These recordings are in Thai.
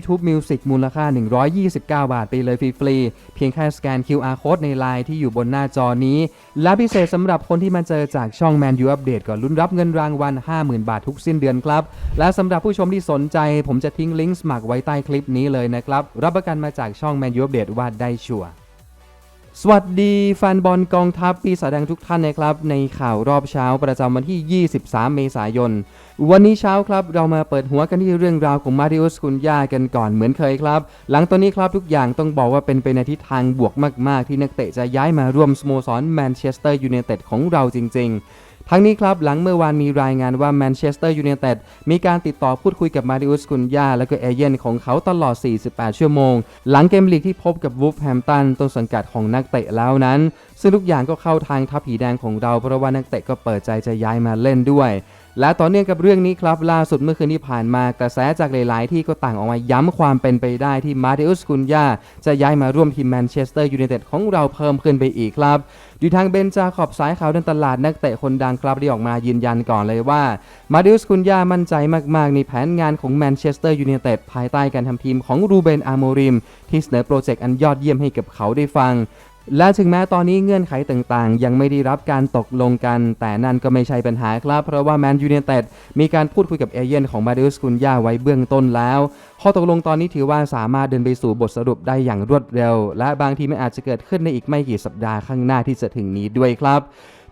YouTube Music มูลค่า 129 บาทไปเลยฟรีๆ เพียงแค่สแกน QR Code ในไลน์ที่อยู่บนหน้าจอนี้ และพิเศษสำหรับคนที่มาเจอจากช่อง Man U Update ก่อนลุ้นรับเงินรางวัล 50,000 บาททุกสิ้นเดือนครับ และสำหรับผู้ชมที่สนใจ ผมจะทิ้งลิงก์สมัครไว้ใต้คลิปนี้เลยนะครับ รับประกันมาจากช่อง Man U Update ว่าได้ชัวร์ สวัสดีแฟนบอลกองทัพปีศาจแดงทุกท่านนะครับ ในข่าวรอบเช้าประจำวันที่ 23 เมษายน วันนี้เช้าครับเรามาเปิดหัวกันที่เรื่องราวของมาริอุสคุนยากันก่อนเหมือนเคยครับ หลังตอนนี้ครับทุกอย่างต้องบอกว่าเป็นไปในทิศทางบวกมาก ๆ ที่นักเตะจะย้ายมาร่วมสโมสรแมนเชสเตอร์ยูไนเต็ดของเราจริง ๆ ทั้งนี้ครับหลังเมื่อวานมีรายงานว่าแมนเชสเตอร์ยูไนเต็ดมีการติดต่อพูดคุยกับมาริอุสกุนยาและก็เอเย่นของเขาตลอด 48 ชั่วโมง หลังเกมลีกที่พบกับวูฟแฮมตันต้นสังกัดของนักเตะแล้วนั้น ซึ่งทุกอย่างก็เข้าทางทัพผีแดงของเราเพราะว่านักเตะก็เปิดใจจะย้ายมาเล่นด้วย และต่อเนื่องกับเรื่องนี้ครับ ล่าสุดเมื่อคืนที่ผ่านมากระแสจากหลาย ๆ ที่ก็ต่างออกมาย้ำความเป็นไปได้ที่มาริอุสกุนยาจะย้ายมาร่วมทีมแมนเชสเตอร์ยูไนเต็ดของเราเพิ่มขึ้นไปอีกครับดูทางเบนจาขอบสายข่าวดินตลาดนักเตะคนดังครับได้ออกมายืนยันก่อนเลยว่า มาดิอุสคุนยามั่นใจมาก ๆ ในแผนงานของแมนเชสเตอร์ยูไนเต็ดภายใต้การทำทีมของรูเบนอาโมริม ที่เสนอโปรเจกต์อันยอดเยี่ยมให้กับเขาได้ฟัง และถึงแม้ตอนนี้เงื่อนไขต่างๆ ยังไม่ได้รับการตกลงกัน แต่นั่นก็ไม่ใช่ปัญหาครับ เพราะว่าแมนยูไนเต็ดมีการพูดคุยกับเอเย่นของมาดิอุสคุนยาไว้เบื้องต้นแล้ว ข้อตกลงตอนนี้ถือว่าสามารถเดินไปสู่บทสรุปได้อย่างรวดเร็ว และบางทีมันอาจจะเกิดขึ้นในอีกไม่กี่สัปดาห์ข้างหน้าที่จะถึงนี้ด้วยครับ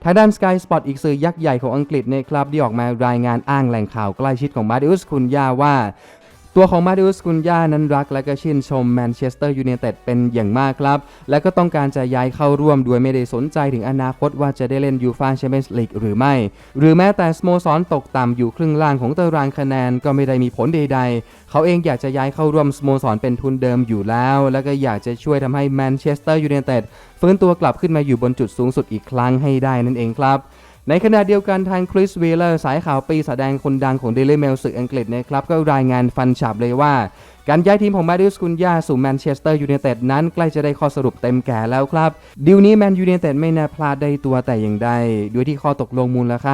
ทางด้าน Sky Sport อีกสื่อยักษ์ใหญ่ของอังกฤษนะครับที่ออกมารายงานอ้างแหล่งข่าวใกล้ชิดของมาดิอุสคุนยาว่า ตัวของมาดิอุสกุนยานั้นรักและก็ชื่นชมแมนเชสเตอร์ยูไนเต็ดเป็นอย่างมากครับ และก็ต้องการจะย้ายเข้าร่วมโดยไม่ได้สนใจถึงอนาคตว่าจะได้เล่นยูฟาแชมเปี้ยนส์ลีกหรือไม่ หรือแม้แต่สโมสรตกต่ำอยู่ครึ่งล่างของตารางคะแนนก็ไม่ได้มีผลใด ๆ เขาเองอยากจะย้ายเข้าร่วมสโมสรเป็นทุนเดิมอยู่แล้ว แล้วก็อยากจะช่วยทำให้แมนเชสเตอร์ยูไนเต็ดฟื้นตัวกลับขึ้นมาอยู่บนจุดสูงสุดอีกครั้งให้ได้นั่นเองครับ ในขณะเดียวกันทางคริสเวลเลอร์สายข่าวปีแสดงคนดังของ Daily Mail สื่ออังกฤษนะครับ ก็รายงานฟันฉับเลยว่า การย้ายทีมของมาดิอุสกุนยาสู่แมนเชสเตอร์ยูไนเต็ดนั้นใกล้จะได้ข้อสรุปเต็มแก่แล้วครับ ดีลนี้แมนยูไนเต็ดไม่น่าพลาดได้ตัวแต่อย่างใดด้วยที่ข้อตกลงมูลค่า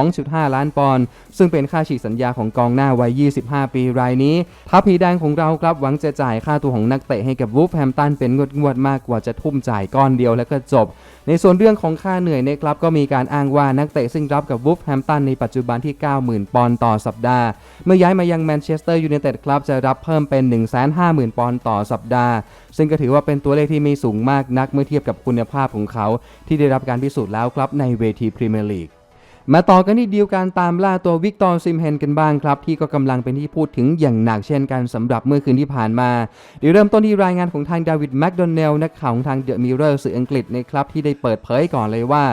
62.5 ล้านปอนด์ซึ่งเป็นค่าฉีกสัญญาของกองหน้าวัย 25 ปีรายนี้ทัพผีแดงของเราครับหวังจะจ่ายค่าตัวของนักเตะให้กับวูฟแฮมตันเป็นงวดๆมากกว่าจะทุ่มจ่ายก้อนเดียวแล้วก็จบในส่วนเรื่องของค่าเหนื่อยในครับก็มีการอ้างว่านักเตะซึ่งรับกับวูฟแฮมตันในปัจจุบันที่ 90,000 ปอนด์ต่อสัปดาห์ เมื่อย้ายมายังแมนเชสเตอร์ยูไนเต็ดครับจะรับเพิ่มเป็น 150,000 ปอนด์ต่อสัปดาห์ ซึ่งก็ถือว่าเป็นตัวเลขที่ไม่สูงมากนักเมื่อเทียบกับคุณภาพของเขา ที่ได้รับการพิสูจน์แล้วครับในเวทีพรีเมียร์ลีก มาต่อกันที่ดีลการตามล่าตัววิกตอร์ซิมเฮนกันบ้างครับ ที่ก็กำลังเป็นที่พูดถึงอย่างหนักเช่นกันสำหรับเมื่อคืนที่ผ่านมาเดี๋ยวเริ่มต้นที่รายงานของทางดาวิดแมคโดเนลนักข่าวของทางเดอะมิเรอร์สื่ออังกฤษนะครับที่ได้เปิดเผยก่อนเลยว่า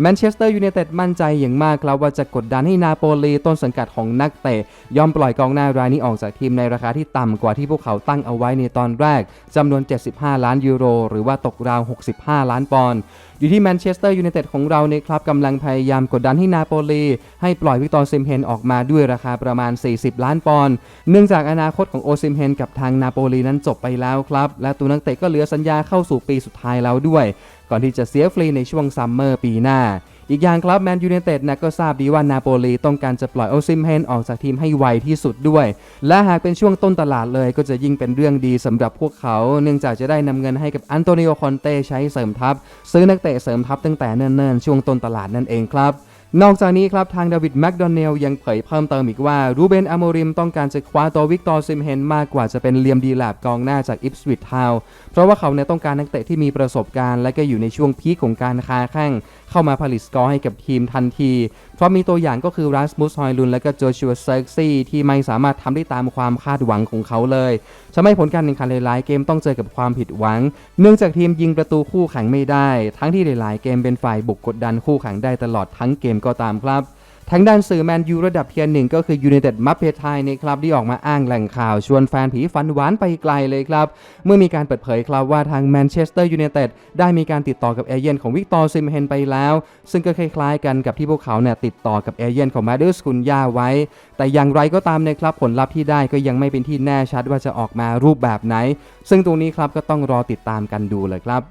แมนเชสเตอร์ยูไนเต็ดมั่นใจอย่างมากครับว่าจะกดดันให้นาโปลีต้นสังกัดของนักเตะยอมปล่อยกองหน้ารายนี้ออกจากทีมในราคาที่ต่ำกว่าที่พวกเขาตั้งเอาไว้ในตอนแรกจำนวน 75 ล้านยูโร หรือว่าตกราว 65 ล้านปอนด์อยู่ที่แมนเชสเตอร์ยูไนเต็ดของเราเนี่ยครับกำลังพยายามกดดันให้นาโปลีให้ปล่อยวิกตอร์ซิมเฮนออกมาด้วยราคาประมาณ 40 ล้านปอนด์เนื่องจากอนาคตของโอซิมเฮนกับทางนาโปลีนั้นจบไปแล้วครับและตัวนักเตะก็เหลือสัญญาเข้าสู่ปีสุดท้ายแล้วด้วย ก่อนที่จะเสียฟรีในช่วงซัมเมอร์ปีหน้า อีกอย่างครับแมนยูไนเต็ดนะก็ทราบดีว่านาโปลีต้องการจะปล่อยโอซิมเฮนออกจากทีมให้ไวที่สุดด้วย และหากเป็นช่วงต้นตลาดเลยก็จะยิ่งเป็นเรื่องดีสำหรับพวกเขา เนื่องจากจะได้นำเงินให้กับอันโตนิโอคอนเต้ใช้เสริมทัพ ซื้อนักเตะเสริมทัพตั้งแต่เนิ่นๆ ช่วงต้นตลาดนั่นเองครับนอกจากนี้ครับทางดาวิดแมคโดเนลยังเผยเพิ่มเติมอีกว่ารูเบนอโมริมต้องการจะคว้าตัววิกตอร์ซิมเฮนมากกว่าจะเป็นเลียมดีแลบกองหน้าจากอิปสวิตทาวเพราะว่าเขาเนี่ยต้องการนักเตะที่มีประสบการณ์ และก็อยู่ในช่วงพีคของการคาแข่ง เข้ามาผลิตสกอร์ให้กับทีมทันที เพราะมีตัวอย่างก็คือรัสมุสฮอยลุนและก็โจชัวเซอร์กซี่ที่ไม่สามารถทำได้ตามความคาดหวังของเขาเลยทำให้ผลการแข่งขันหลายๆเกมต้องเจอกับความผิดหวัง เนื่องจากทีมยิงประตูคู่แข่งไม่ได้ ทั้งที่หลายๆเกมเป็นฝ่ายบุกกดดันคู่แข่งได้ตลอดทั้งเกมก็ตามครับ ทางด้านสื่อแมนยูระดับเทียร์หนึ่งก็คือ United m a p p e t i นะครับที่ออกมาอ้างแหล่งข่าว ชวนแฟนผีฝันหวานไปไกลเลยครับ เมื่อมีการเปิดเผยครับว่าทางแมนเชสเตอร์ยูไนเต็ดได้มีการติดต่อกับเอเย่นของวิกตอร์ซิมเฮนไปแล้ว ซึ่งก็คล้ายๆกันกับที่พวกเขาเนี่ยติดต่อกับเอเย่นของมาเดอร์สกุนยาไว้ แต่อย่างไรก็ตามนะครับผลลัพธ์ที่ได้ก็ยังไม่เป็นที่แน่ชัดว่าจะออกมารูปแบบไหน ซึ่งตรงนี้ครับก็ต้องรอติดตามกันดูเลยครับ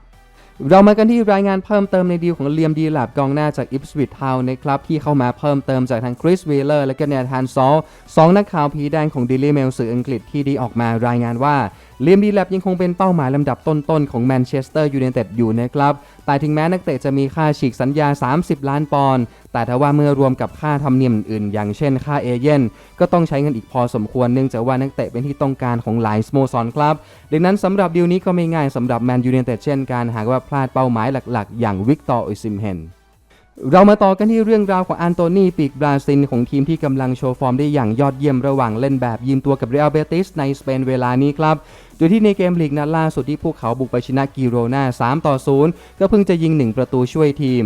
เรามากันที่รายงานเพิ่มเติมในดีลของเลียมดีแลบกองหน้าจากอิปสวิตทาวนะครับที่เข้ามาเพิ่มเติมจากทางคริสเวเลอร์และก็เนธานซอลสองนักข่าวผีแดงของดิลี่เมลสื่ออังกฤษที่ดีออกมารายงานว่าเลียมดีแลบยังคงเป็นเป้าหมายลำดับต้นๆของแมนเชสเตอร์ยูไนเต็ดอยู่นะครับ แต่ถึงแม้นักเตะจะมีค่าฉีกสัญญา 30 ล้านปอนด์แต่ถ้าว่าเมื่อรวมกับค่าธรรมเนียมอื่น อย่างเช่นค่าเอเย่นก็ต้องใช้เงินอีกพอสมควรเนื่องจากว่านักเตะเป็นที่ต้องการของหลายสโมสรครับดังนั้นสำหรับดีลนี้ก็ไม่ง่ายสำหรับแมนยูเนเต็ดเช่นกันหากว่าพลาดเป้าหมายหลักๆ อย่างวิกตอร์อิซิมเฮน เรามาต่อกันที่เรื่องราวของอันโตนีปีกบราซิลของทีมที่กำลังโชว์ฟอร์มได้อย่างยอดเยี่ยมระหว่างเล่นแบบยืมตัวกับเรอัลเบติสในสเปนเวลานี้ครับ โดยที่ในเกมลีกนัดล่าสุดที่พวกเขาบุกไปชนะกิโรนา3ต่อ0 ก็เพิ่งจะยิง 1 ประตูช่วยทีม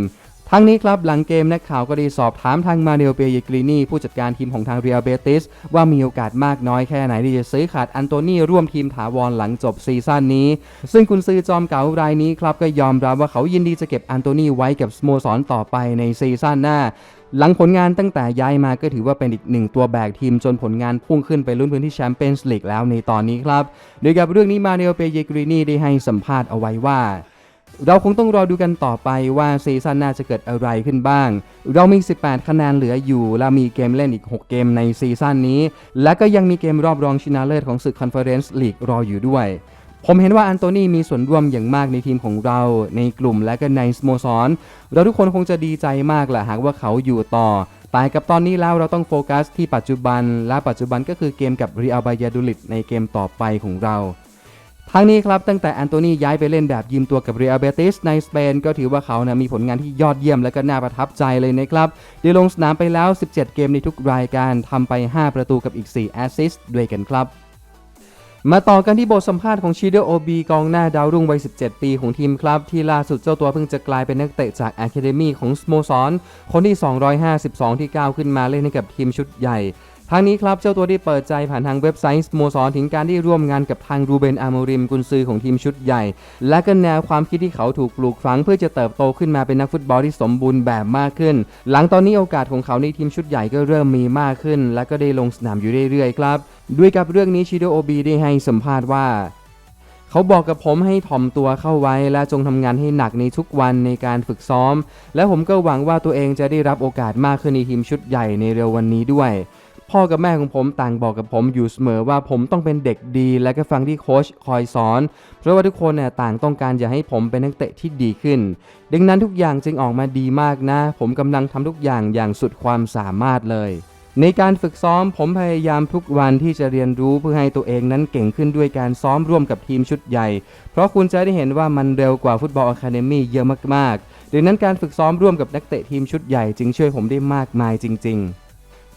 ทั้งนี้ครับหลังเกมนักข่าวก็ได้สอบถามทางมาเนลเปเยกรีนีผู้จัดการทีมของทางเรียลเบติสว่ามีโอกาสมากน้อยแค่ไหนที่จะซื้อขาดอันโตนีร่วมทีมถาวรหลังจบซีซั่นนี้ ซึ่งคุณซื้อจอมเก๋ารายนี้ครับก็ยอมรับว่าเขายินดีจะเก็บอันโตนีไว้กับสโมสรต่อไปในซีซั่นหน้าหลังผลงานตั้งแต่ย้ายมาก็ถือว่าเป็นอีกหนึ่งตัวแบกทีมจนผลงานพุ่งขึ้นไปลุ้นพื้นที่แชมเปี้ยนส์ลีกแล้วในตอนนี้ครับ โดยกับเรื่องนี้มาเนลเปเยกรีนีได้ให้สัมภาษณ์เอาไว้ว่า เราคงต้องรอดูกันต่อไปว่าซีซั่นหน้าจะเกิดอะไรขึ้นบ้าง เรามี 18 คะแนนเหลืออยู่ และมีเกมเล่นอีก 6 เกมในซีซั่นนี้ และก็ยังมีเกมรอบรองชนะเลิศของศึกคอนเฟอเรนซ์ลีกรออยู่ด้วย ผมเห็นว่าอันโตนีมีส่วนร่วมอย่างมากในทีมของเรา ในกลุ่มและก็ในสโมสร เราทุกคนคงจะดีใจมากแหละหากว่าเขาอยู่ต่อแต่กับตอนนี้แล้วเราต้องโฟกัสที่ปัจจุบัน และปัจจุบันก็คือเกมกับเรียลบายาดูลิตในเกมต่อไปของเรา ทั้งนี้ครับตั้งแต่แอนโตนีย้ายไปเล่นแบบยืมตัวกับเรอัลเบติสในสเปนก็ถือว่าเขานะมีผลงานที่ยอดเยี่ยมและก็น่าประทับใจเลยนะครับได้ลงสนามไปแล้ว 17 เกมในทุกรายการทำไป 5 ประตูกับอีก 4 แอสซิสต์ด้วยกันครับมาต่อกันที่บทสัมภาษณ์ของชีเดโอบีกองหน้าดาวรุ่งวัย 17 ปีของทีมครับ ที่ล่าสุดเจ้าตัวเพิ่งจะกลายเป็นนักเตะจากอะคาเดมีของสโมสรคนที่ 252 ที่ก้าวขึ้นมาเล่นให้กับทีมชุดใหญ่ ทางนี้ครับเจ้าตัวได้เปิดใจผ่านทางเว็บไซต์สโมสรถึงการที่ร่วมงานกับทางรูเบนอาโมริมกุนซือของทีมชุดใหญ่ และก็แนวความคิดที่เขาถูกปลูกฝัง เพื่อจะเติบโตขึ้นมาเป็นนักฟุตบอลที่สมบูรณ์แบบมากขึ้น หลังตอนนี้โอกาสของเขาในทีมชุดใหญ่ก็เริ่มมีมากขึ้น และก็ได้ลงสนามอยู่เรื่อยๆครับด้วยกับเรื่องนี้ชิโดโอบีได้ให้สัมภาษณ์ว่าเขาบอกกับผมให้ถ่อมตัวเข้าไว้และจงทำงานให้หนักในทุกวันในการฝึกซ้อม และผมก็หวังว่าตัวเองจะได้รับโอกาสมากขึ้นในทีมชุดใหญ่ในเร็ววันนี้ด้วย พ่อกับแม่ของผมต่างบอกกับผมอยู่เสมอว่าผมต้องเป็นเด็กดี และก็ฟังที่โค้ชคอยสอน เพราะว่าทุกคนเนี่ยต่างต้องการอยากให้ผมเป็นนักเตะที่ดีขึ้น ดังนั้นทุกอย่างจึงออกมาดีมากนะ ผมกำลังทำทุกอย่างอย่างสุดความสามารถเลยในการฝึกซ้อมผมพยายามทุกวันที่จะเรียนรู้เพื่อให้ตัวเองนั้นเก่งขึ้นด้วยการซ้อมร่วมกับทีมชุดใหญ่ เพราะคุณจะได้เห็นว่ามันเร็วกว่าฟุตบอลอะคาเดมี่เยอะมากๆดังนั้นการฝึกซ้อมร่วมกับนักเตะทีมชุดใหญ่จึงช่วยผมได้มากมายจริง ๆ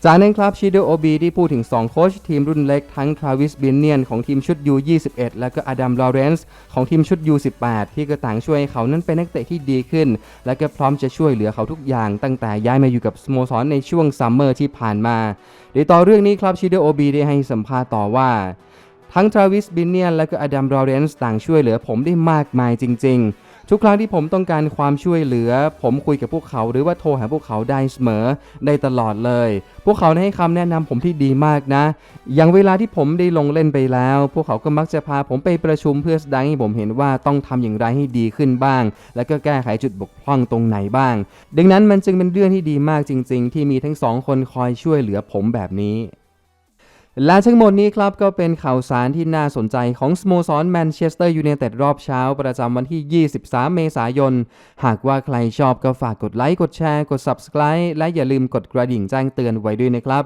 จากนั้นครับชิโดโอบีได้พูดถึง 2 โค้ชทีมรุ่นเล็กทั้งทราวิสบินเนียนของทีมชุด U21 และก็อดัมลอเรนซ์ของทีมชุด U18 ที่ก็ต่างช่วยให้เขานั้นเป็นนักเตะที่ดีขึ้น และก็พร้อมจะช่วยเหลือเขาทุกอย่าง ตั้งแต่ย้ายมาอยู่กับสโมสรในช่วงซัมเมอร์ที่ผ่านมาโดยต่อเรื่องนี้ครับชิโดโอบีได้ให้สัมภาษณ์ต่อว่าทั้งทราวิสบินเนียนและก็อดัมลอเรนซ์ต่างช่วยเหลือผมได้มากมายจริง ๆ ทุกครั้งที่ผมต้องการความช่วยเหลือ ผมคุยกับพวกเขาหรือว่าโทรหาพวกเขาได้เสมอได้ตลอดเลย พวกเขาให้คำแนะนำผมที่ดีมากนะ อย่างเวลาที่ผมได้ลงเล่นไปแล้ว พวกเขาก็มักจะพาผมไปประชุมเพื่อแสดงให้ผมเห็นว่าต้องทำอย่างไรให้ดีขึ้นบ้าง และก็แก้ไขจุดบกพร่องตรงไหนบ้าง ดังนั้นมันจึงเป็นเรื่องที่ดีมากจริง ๆ ที่มีทั้งสองคนคอยช่วยเหลือผมแบบนี้ และทั้งหมดนี้ครับก็เป็นข่าวสารที่น่าสนใจของสโมสรแมนเชสเตอร์ยูไนเต็ดรอบเช้าประจำวันที่ 23 เมษายน หากว่าใครชอบก็ฝากกดไลค์ กดแชร์ กด Subscribe และอย่าลืมกดกระดิ่งแจ้งเตือนไว้ด้วยนะครับ